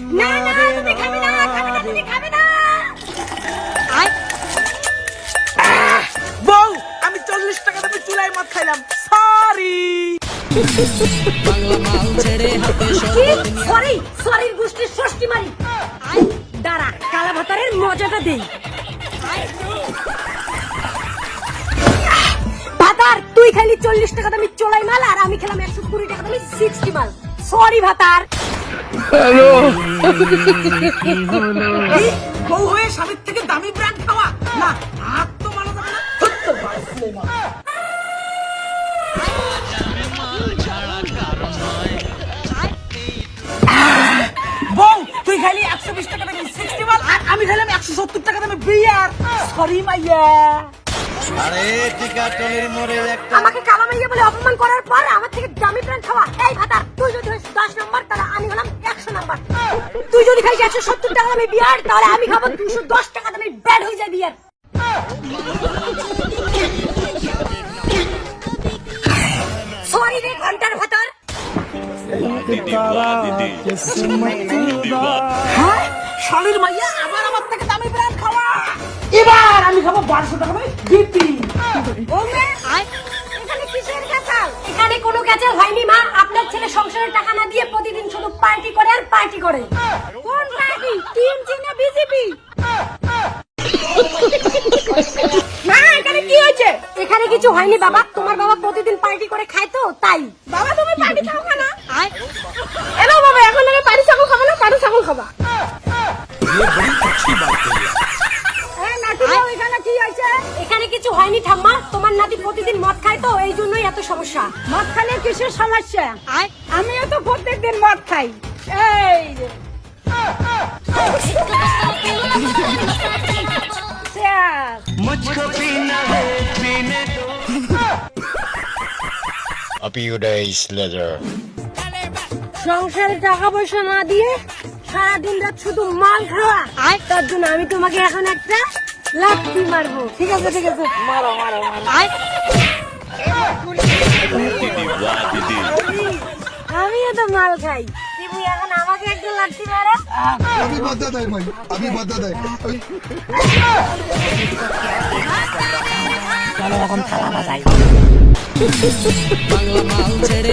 না না তুমি খাবে না খাবে না তুমি খাবে না। বউ আমি চল্লিশ টাকা দামে চুলাই মদ খাইলাম। সরি সরি সরির গোষ্ঠীর ষষ্ঠী মারি। দাঁড়া কালা ভাতারের মজাটা দেই। খালি চল্লিশ টাকা দামি চোলাই মাল আর আমি খেলাম একশো কুড়ি টাকা দামি সিক্সটি মাল। সরি ভাতার। এই, বউ হয়ে স্বামীর থেকে দামি ব্র্যান্ড খাওয়া? না হাত তো মানা যাবে না। বউ তুই খাইলি একশো বিশ টাকা দামি সিক্সটি মাল আর আমি খাইলাম একশো সত্তর টাকা দামি বিয়ার। সরি মাইয়া। আরে টিকা টলির মোড়ে একটা আমাকে কালা মাইয়া বলে অপমান করার পর আমার থেকে দামি ব্র্যান্ড খাওয়া। এই ভাতার তুই যদি হইস দশ নম্বর তাহলে আমি হলাম একশো নম্বর। তুই যদি খাইস একশো সত্তর টাকা দামি বিয়ার তাহলে আমি খাব দুশো দশ টাকা দামি ব্যাড হয়ে যায় বিয়ার। সরি রে ঘণ্টার ভাতার। হ্যাঁ শালির মাইয়া আবার আমার থেকে দামি ব্র্যান্ড খাওয়া। এবার আমি খাব বারোশো টাকা দামি বিপি ওমে, এখানে কিসের ক্যাচাল? এখানে কোনো ক্যাচাল হয়নি মা। আপনার ছেলে সংসারের টাকা না দিয়ে প্রতিদিন শুধু পার্টি করে আর পার্টি করে। কোন পার্টি? টিএমসি না বিজেপি। মা এখানে কি হয়েছে? এখানে কিছু হয়নি বাবা। তোমার বাবা প্রতিদিন পার্টি করে খায় তো তাই। বাবা তুমি পার্টি খাও না এলো বাবা এখন আমি পাটি ছাগল খাব না পাটি ছাগল খাবা। এই নাটুরাও এখানে কি হয়েছে? এখানে কিছু হয়নি ঠাম্মা তোমার নাতি প্রতিদিন মদ খায় তো এই জন্যই এত সমস্যা। মদ খালে কিসের সমস্যা? আমিও তো প্রত্যেকদিন মদ খাই। এই A few days later. সংসারে টাকা পয়সা না দিয়ে সারাদিন রাত শুধু মাল খাওয়া। তার জন্য আমি তোমাকে এখন একটা লাঠি মারবো। ঠিক আছে ঠিক আছে। মারো মারো আয়। আমি তো মাল খাই। তুমি এখন আমি মাল ছেড়ে